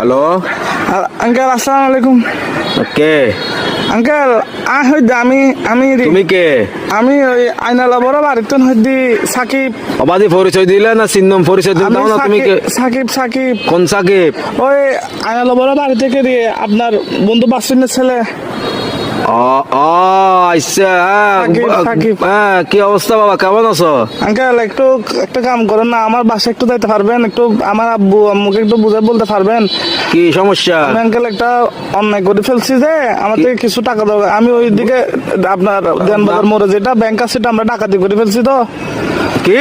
Hello uncle আসসালামু আলাইকুম। কে? Uncle আমি আমি তুমি কে? আমি ওই আইনালা লবর বাড়িতে হইদি সাকিব। অবাধি পরিচয় দিলে না চিহ্নম পরিচয় দিলে না তুমি কে? সাকিব সাকিব। কোন সাকিব? ওই আইনা লবর বাড়ি থেকে দিয়ে আপনার বন্ধু বাসিনের ছেলে। কি অবস্থা বাবা? কেমন আছো? আঙ্কেল একটু একটা কাম করেন না আমার বাসায় একটু যাইতে পারবেন একটু আমার আব্বু আম্মুকে একটু বুঝে বলতে পারবেন। কি সমস্যা? আমি আঙ্কেল একটা অন্যায় করে ফেলছি যে আমার থেকে কিছু টাকা দরকার আমি ওই দিকে আপনার দেনবাজার মোড়ে যেটা ব্যাংক আছে সেটা আমরা ডাকাতি করে ফেলছি তো। কি?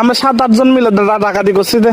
আমরা সাত আটজন মিলে ডাকাতি করছি যে।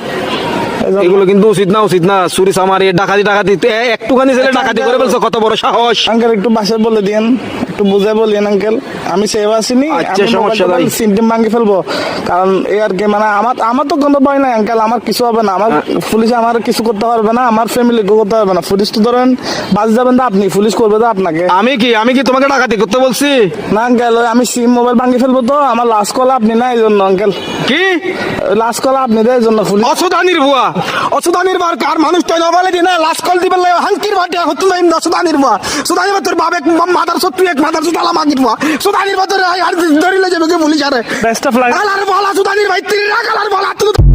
এগুলো কিন্তু উচিত না উচিত না। চুরি সামারি ডাকাতি ডাকাতি। এ- একটুখানি ছেলে ডাকাতি করে ফেলছো কত বড় সাহস। আঙ্কেল একটু বাসায় বলে দিন একটু বুঝে বলিয়েন আঙ্কেল। আমি সেভ আসিনি আচ্ছা, সমস্যা নাই। সিমটিম ভাঙি ফেলব। কারণ এই আর কি মানে আমার আমার তো কোনো ভয় নাই আঙ্কেল আমার কিছু হবে না। আমার পুলিশ আমার কিছু করতে পারবে না আমার ফ্যামিলি করতে পারবে না। পুলিশ তো ধরেন বাস যাবেন তো আপনি পুলিশ করবে তো আপনাকে। আমি কি আমি কি তোমাকে ডাকাতি করতে বলছি? না আঙ্কেল আমি সিম মোবাইল ভাঙি ফেলব তো আমার লাস্ট কল আপনি না এই জন্য আঙ্কেল। কি? লাস্ট কল আপনি দেয় এই জন্য পুলিশ অসুদানির বুয়া। অসুদানির বার কার মানুষ তো নবালে দিনা লাশ কল দিবেন লাই হাঙ্কির বাটে হতুন নাই অসুদানির বুয়া সুদানির বাতর বাপ এক মাদার সত্যি এক মাদার সুদালা মাগির বুয়া সুদানির বাতর আর ধরিলে যাবে কে বলি আরে বেস্ট অফ লাইফ আলার বলা সুদানির ভাই তিন রাখ আলার বলা তুই